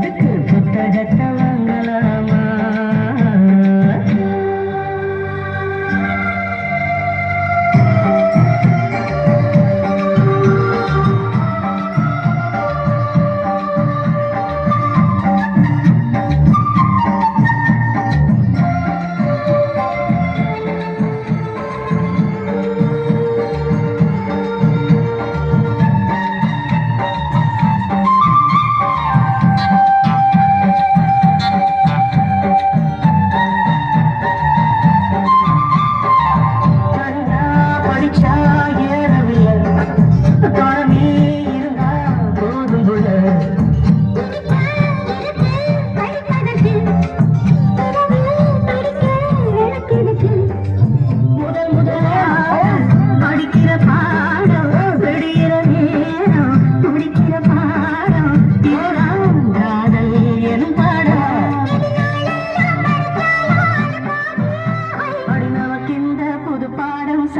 அதுக்கு புத்தகத்தை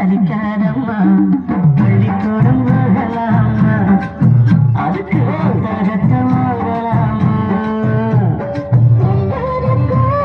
சலிக்காதம்மா